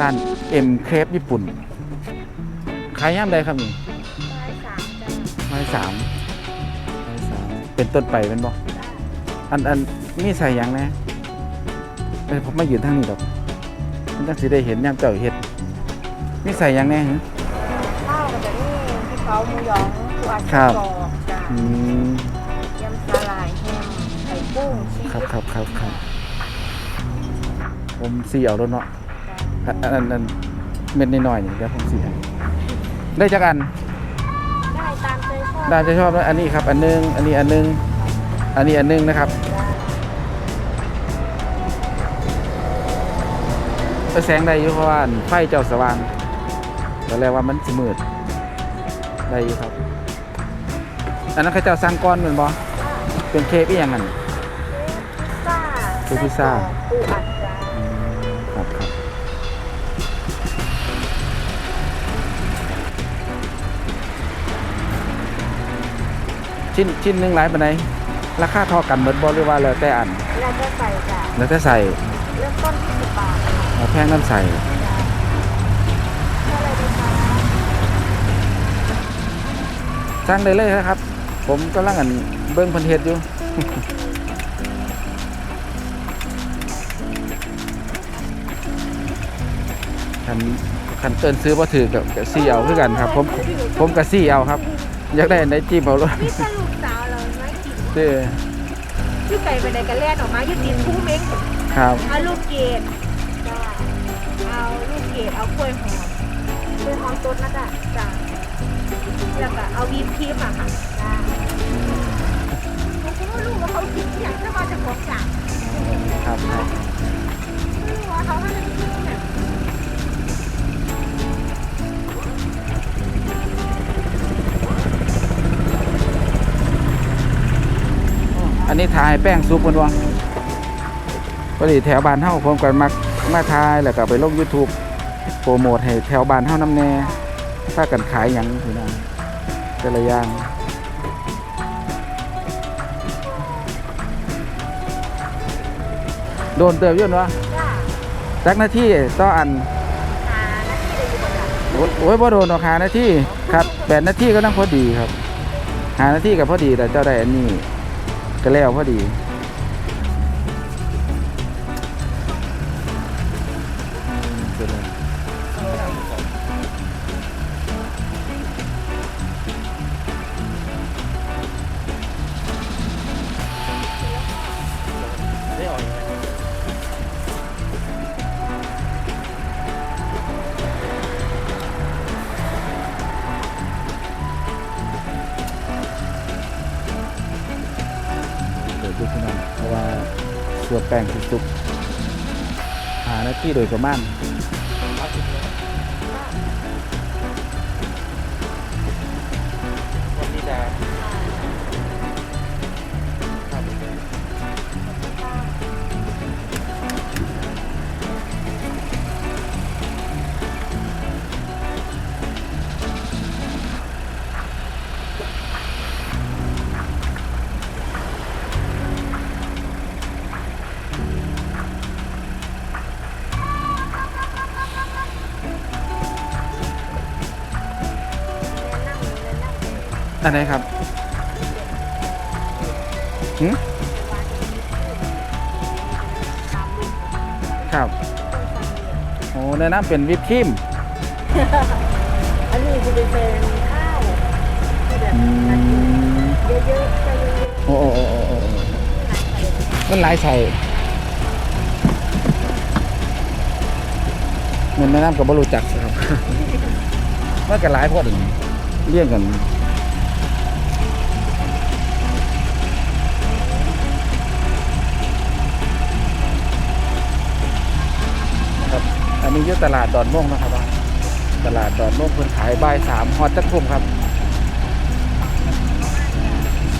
ร้านเอ็มเครปญี่ปุ่นขายย่ามใดครับนี่ไม้สามจ้ะไม้สามไม้สามเป็นต้นไปเป็นบ่อันอันมีใส่หยังแหนะเอ้ยผมไม่ยืนทางนี้ดอกมันจังสิได้เห็นย่ามเจ้าเฮ็ดมีใส่หยังแหน่หึข้าวกับแบบนี้ที่เขาหมูหยองปูอัดครับกรอบจ้ะอืมยำสาหร่ายแฮมไข่กุ้งชีสครับครับครับครับผมสีเอาแล้วเนาะจ้ะ อันอันอันเม็ดน้อยๆนี่เดี๋ยวผมสีให้ได้จักอัน ได้ตามใจชอบได้จะชอบนะอันนี้ครับ อันหนึง อันนี้อันหนึง อันนี้อันหนึงนะครับจ้ะเออแสงได้อยู่เพราะว่าไฟเจ้าสว่างตอนแรกว่ามันสิมืดได้อยู่ครับ อันนั้นเขาเจ้าสร้างก้อนแมันบ่เป็นเค้กอีหยังกันซ่าคือพิซซ่าปูอัด ชิ้นชิ้นหนึ่งหลายปานใดราคาเท่ากันเบิดบ่หรือว่าแล้วแต่อันแล้วก็ใส่จ้ะแล้วแต่ใส่เริ่มต้นที่สิบบาทค่ะเอาแพงน้ำใส่จ้ะเท่าไหรดีคะสั่งได้เลยนะครับ ผมกำลังอันเบิ้งเพันเฮ็ดอยู่ คันคันเอินซื้อบ่ถือกับกับซี่เอาคือกันครับ ผมผมกับซี่เอาครับ อยากได้อันไหนจิ้มเอาเลยนี่สรุปสาวเราไม่กินเด้อชื่อไก่ไปไหนกันแล่นออกมายืดตีนคู่เม้งครับ เอาลูกเกดจ้าเอาลูกเกดเอากล้วยหอมกล้วยหอมต้นนะจ้ะจ้าแล้วก็เอาวีปครีมอะค่ะจ้าผมก็ไม่รู้ว่าเขาคิดอย่างจะมาจากของจ่าครับครับ ไม่รู้ว่าเขาให้เป็นคิ นี่ยอันนี้ทายแป้งซุปกันวะพอดีแถวบ้านเฮาผมก็มักมาทายแล้วก็ไปลง YouTube โปรโมทให้แถวบ้านเฮานำแน่ถ้ากันขายหยังพี่น้องแต่ละอย่างโดนเติบอยุ่นวะจ้าจักหน้าที่ต่ออันหาหน้าที่เลยอยู่บนหลังโอ้โอ้ยบ่โดนหรอกหาหน้าที่ครับแปดหน้าที่ก็นั่งพอดีครับ หาหน้าที่กับพอดีแต่เจ้าได้อันนี้ ก็แล้วพอดี ส่วแป้งทุกๆหาหน้าที่โดยประมาณ อันไหนครับหืมครับ โอ้แนะนำเป็นวิปครีมอันนี้จะเป็นข้าวที่แบบอืน่ากินมเยอะๆจะเยอะโอ้โอ้โอ้โอ้โอ้มันหลายใส่มันแนะนำกับบรู้จักครับมันก็หลายพอดีเลี่ยงกัน ครับ อั นนี้อยุตลาดดอนม่วงนะครับว่าตลาดดอนม่วงเพิ่นขายบ่ายสามฮอตจักทุ่มครับ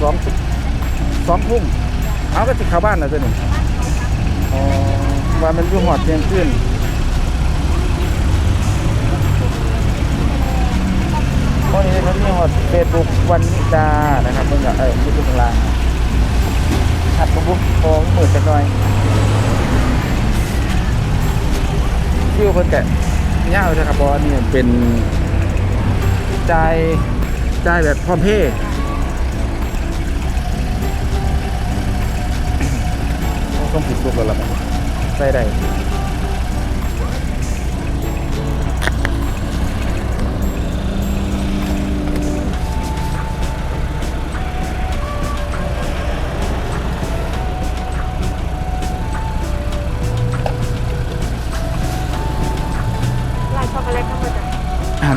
สองสองทุ่มเอาก็ติเข้าบ้านแล้วตัวนี้อ๋อว่ามันอยู่ฮอดเที่ยงคืนวันนี้เขามีฮอดเฟซบุ๊กวันนิดานะครับเพิ่นเออยูทูบข้างลางหัดบุ๊กโปงมืดจักหน่อย คิวเพิ่นแกะยาวใช่ครับบอนี่เป็นจ่ายจ่ายแบบพร้อมเพย์ต้องผิดลูกแล้วล่ะบัดใส่ได้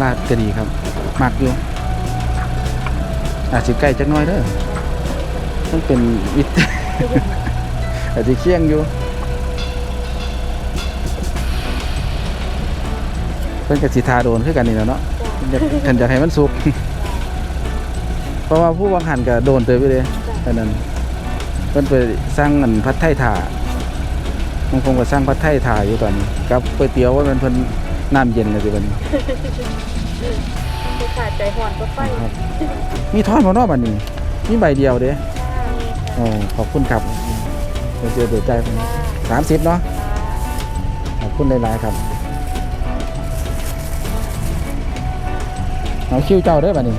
ราดก็ดีครับมักอยู่อาจสิใกล้จักน้อยเด้อมันเป็นวิทอาจจะเคียงอยู่เพิ่นกับสิทาโดนคือกันนี่แล้วเนาะกันอยากให้มันสุก เพราะว่าผู้วังหันก็โดนเตยไปเลยอันนั้นเพิ่นไปสร้างอันพัดไทยถ่าบางคงก็สร้างพัดไทยถ่าอยู่ตอนนี้กับก๋วยเตี๋ยวว่ามันเพิ่น น้ำเย็นเลยสิบัดนี้ผู้ขาดใจห่อนก็ไฟครับมีทอดบ่เนาะบัดนี้ มีใบเดียวเด้ค่ะมีโอ้ขอบคุณครับเดี๋ยวเจอเดี๋ยวใจผมค่ะสามสิบเนาะขอบคุณหลายๆครับเอาคิวเจ้าเด้อบัดนี้